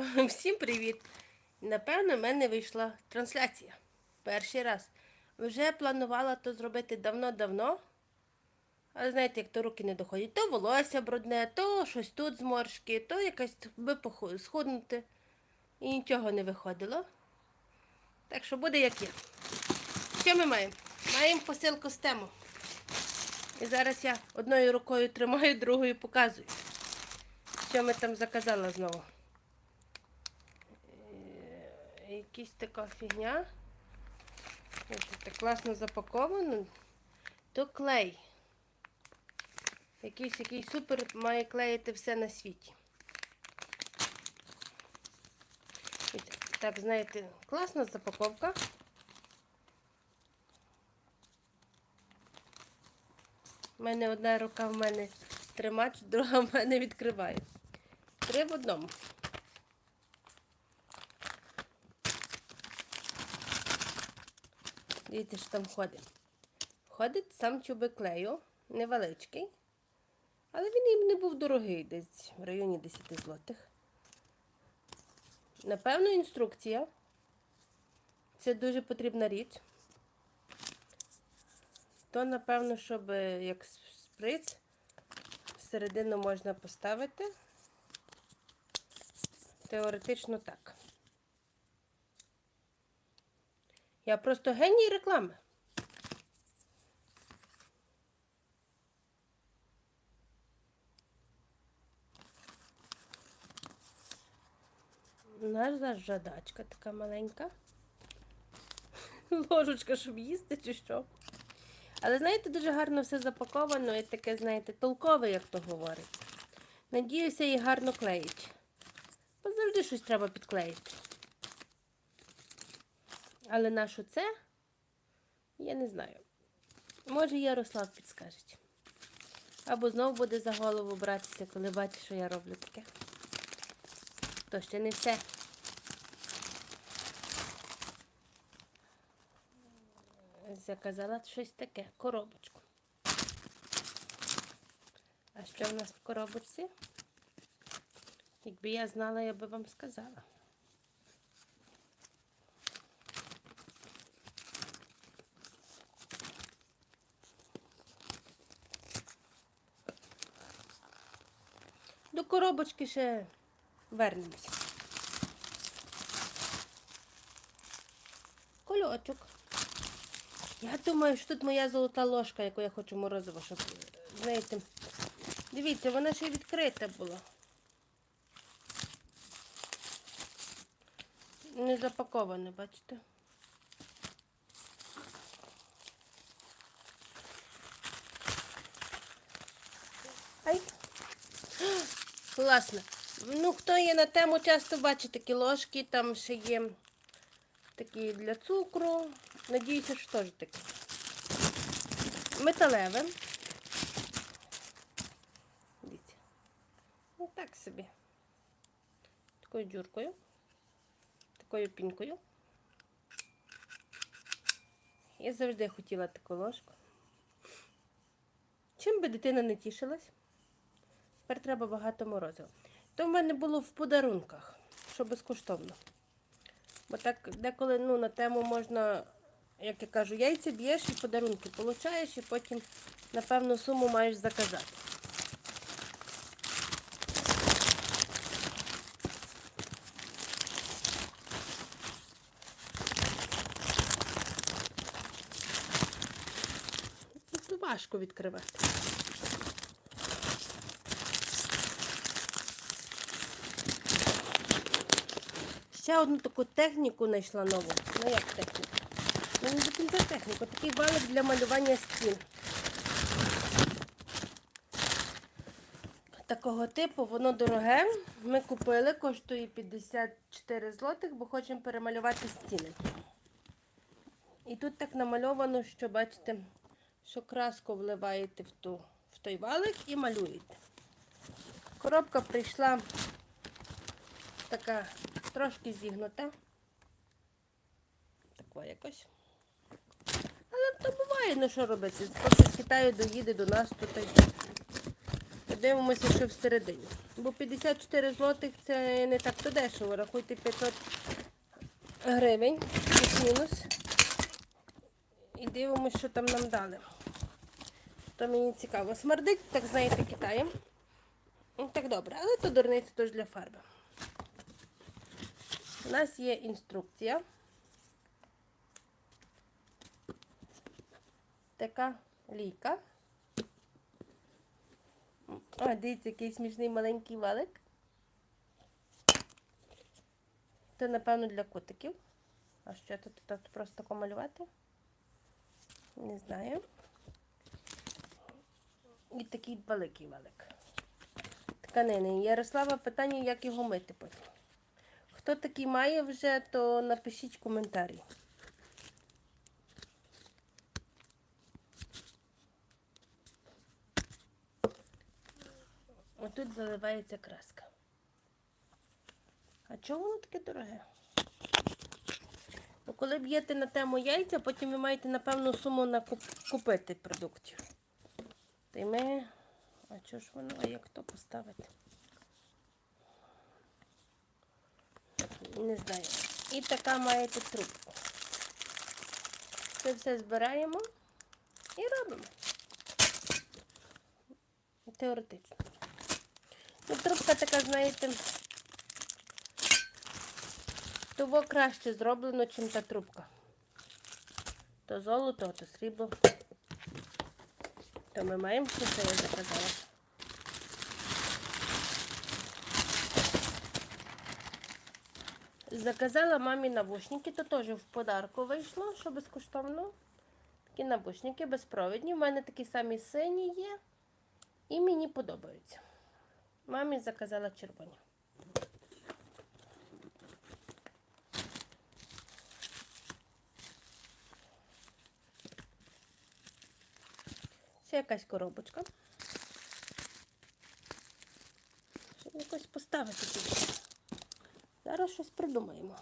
Всім привіт! Напевно, в мене вийшла трансляція. Перший раз. Вже планувала то зробити давно-давно. Але знаєте, як то руки не доходять. То волосся брудне, то щось тут зморшки, то якась би схуднути. І нічого не виходило. Так що буде як є. Що ми маємо? Маємо посилку з тему. І зараз я одною рукою тримаю, другою показую. Що ми там заказали знову. Якась така фігня. Так класно запаковано. То клей. Якийсь який супер має клеїти все на світі. Так, знаєте, класна запаковка. У мене одна рука в мене тримач, друга в мене відкриває. Три в одному. Дивіться, що там ходить. Ходить сам чубик клею, невеличкий. Але він їм не був дорогий, десь в районі 10 злотих. Напевно, інструкція. Це дуже потрібна річ. То, напевно, щоб е, як сприц всередину можна поставити. Теоретично так. Я просто геній реклами. Наша жадачка така маленька. Ложечка, щоб їсти чи що. Але знаєте, дуже гарно все запаковано і таке, знаєте, толкове, як то говорить. Надіюся, і гарно клеїть. Бо завжди щось треба підклеїти. Але на що це? Я не знаю. Може, Ярослав підскаже. Або знову буде за голову братися, коли бачить, що я роблю таке. То ще не все. Заказала щось таке, коробочку. А що в нас в коробочці? Якби я знала, я би вам сказала. Коробочки ще вернемося. Кольочок. Я думаю, що тут моя золота ложка, яку я хочу морозиво, щоб, знаєте, дивіться, вона ще відкрита була. Не запаковане, бачите? Класно. Ну, хто є на тему, часто бачить такі ложки, там ще є такі для цукру. Надіюся, що теж такі. Металеве. Дивіться. Ну так собі. Такою дюркою. Такою пінкою. Я завжди хотіла таку ложку. Чим би дитина не тішилась? Тепер треба багато морозива. То в мене було в подарунках, що безкоштовно. Бо так деколи ну, на тему можна, як я кажу, яйця б'єш і подарунки получаєш, і потім на певну суму маєш заказати. Важко відкривати. Ще одну таку техніку знайшла нову. Ну як техніку? Ну не до кінця техніку. Такий валик для малювання стін. Такого типу, воно дороге. Ми купили, коштує 54 злотих, бо хочемо перемалювати стіни. І тут так намальовано, що бачите, що краску вливаєте в, ту, в той валик і малюєте. Коробка прийшла така трошки зігнута. Тако якось. Але то буває, ну що робити. Поки з Китаю доїде до нас, то та Подивимося, що всередині. Бо 54 злотих це не так то дешево. Рахуйте 500 гривень плюс-мінус. І дивимося, що там нам дали. То мені цікаво. Смердить, так знаєте, Китаєм. Ну, так добре, але то дурниця теж для фарби. У нас є інструкція. Така лійка. А, дивіться, який смішний маленький валик. Це, напевно, для котиків. А що тут, тут просто тако малювати? Не знаю. І такий великий валик. Тканини. Ярослава питання, як його мити потім. Хто такий має вже, то напишіть коментарі. Отут заливається краска. А чого воно таке дороге? Ну, коли б'єте на тему яйця, потім ви маєте напевну суму накупити продуктів. Та й ми. А чого ж воно, а як то поставити? Не знаю. І така маєте трубку. Це все збираємо і робимо. Теоретично. Ну, трубка така, знаєте, того краще зроблено, чим та трубка. То золото, то срібло. То ми маємо, що це я заказала. Заказала мамі навушники, то теж в подарку вийшло, що безкоштовно. Такі навушники безпровідні. У мене такі самі сині є. І мені подобаються. Мамі заказала червоні. Ще якась коробочка. Щоб якось поставити туди. Зараз щось придумаємо.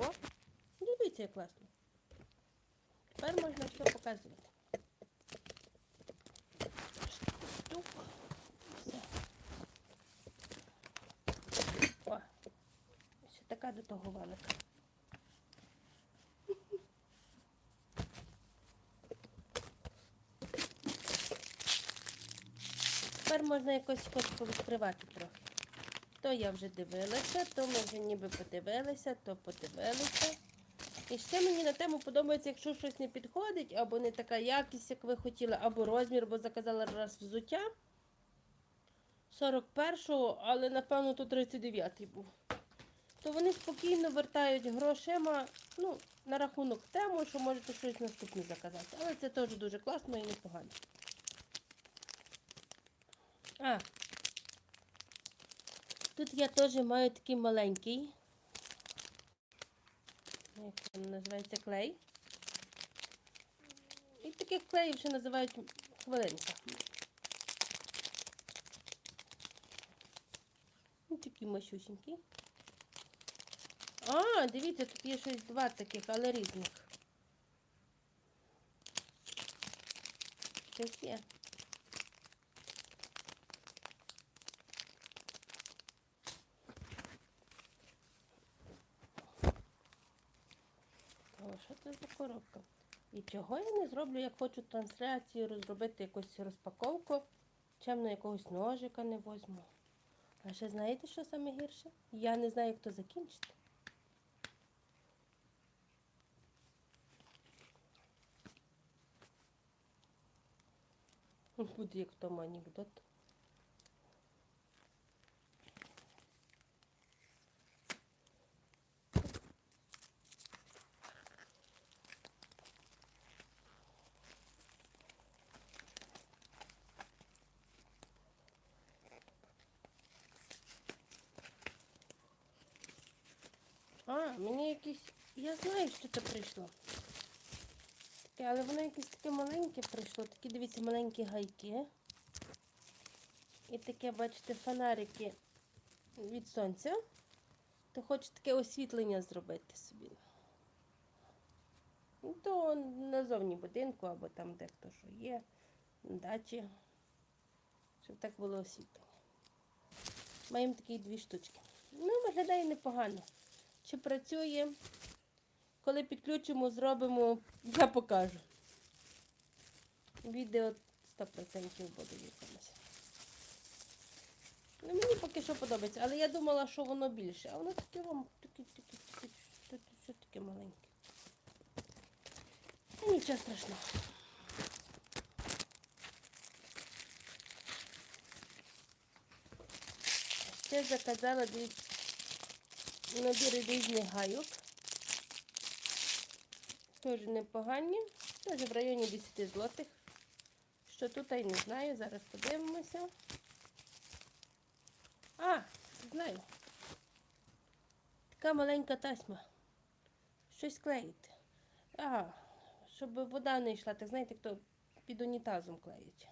О, дивіться, як класно. Тепер можна все показувати. Все. О, ще така до того валика. Тепер можна якось хоч повідкривати трохи. То я вже дивилася, то ми вже ніби подивилися, то подивилися. І ще мені на тему подобається, якщо щось не підходить, або не така якість, як ви хотіли, або розмір, бо заказала раз взуття 41-го, але напевно то 39-й був. То вони спокійно вертають грошима ну, на рахунок тему, що можете щось наступне заказати. Але це теж дуже класно і непогано. А, тут я теж маю такий маленький. Як він називається клей. І таких клеїв ще називають хвилинка. Ось такий масюсінький. А, дивіться, тут є щось два таких, але різних. Щось є. О, що це за? І чого я не зроблю, як хочу трансляцію розробити якусь розпаковку, чемно якогось ножика не возьму. А ще знаєте, що саме гірше? Я не знаю, як то закінчити. Буде як в тому анекдот. А, мені якісь. Я знаю, що це прийшло. Таке, але воно якесь таке маленьке прийшло. Такі, дивіться, маленькі гайки. І таке, бачите, фонарики від сонця. То хочу таке освітлення зробити собі. Ну, То назовні будинку або там де хто що є, дачі. Щоб так було освітлення. Маємо такі дві штучки. Ну, виглядає непогано. Чи працює? Коли підключимо, зробимо, я покажу. Відео 100% буде якомусь. Ну, мені поки що подобається, але я думала, що воно більше. А воно таке вам таке, таке, таке, що, що таке маленьке. Та нічого страшного. Ще заказала дві набір різних гайок. Теж непогані. Теж в районі 10 злотих. Що тут, я не знаю. Зараз подивимося. А, знаю. Така маленька тасьма. Щось клеїти. Ага, щоб вода не йшла. Так знаєте, хто під унітазом клеїть.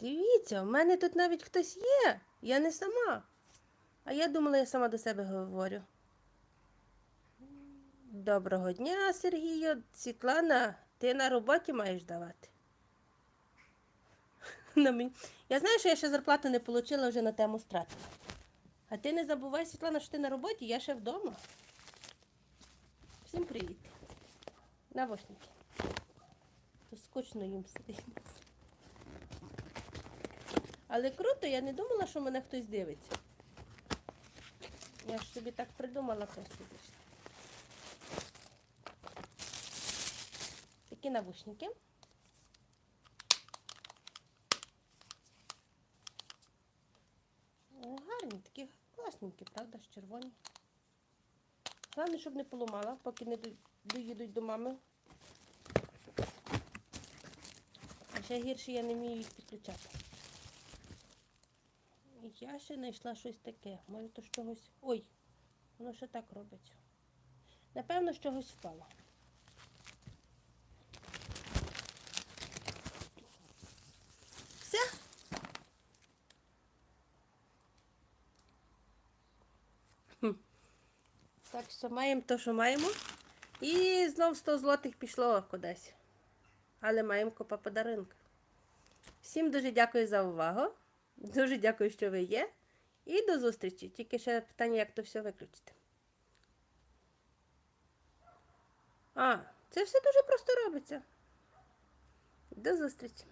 Дивіться, в мене тут навіть хтось є. Я не сама. А я думала, я сама до себе говорю. Доброго дня, Сергію. Світлана, ти на роботі маєш давати. Я знаю, що я ще зарплату не отримала, вже на тему стратила. А ти не забувай, Світлана, що ти на роботі, я ще вдома. Всім привіт. Навошники. То скучно їм сидіти. Але круто, я не думала, що мене хтось дивиться. Я ж собі так придумала просто. Такі навушники. О, Гарні, такі класненькі, правда, ж червоні. Головне, щоб не поламала, поки не доїдуть до мами. А ще гірше я не вмію їх підключати. Я ще знайшла щось таке. Може, то чогось. Ой, воно ще так робиться. Напевно, з чогось впало. Все. Так що маємо те, що маємо. І знов 100 злотих пішло кудись. Але маємо купа подарунка. Всім дуже дякую за увагу. Дуже дякую, що ви є. І до зустрічі. Тільки ще питання, як то все виключити. А, це все дуже просто робиться. До зустрічі.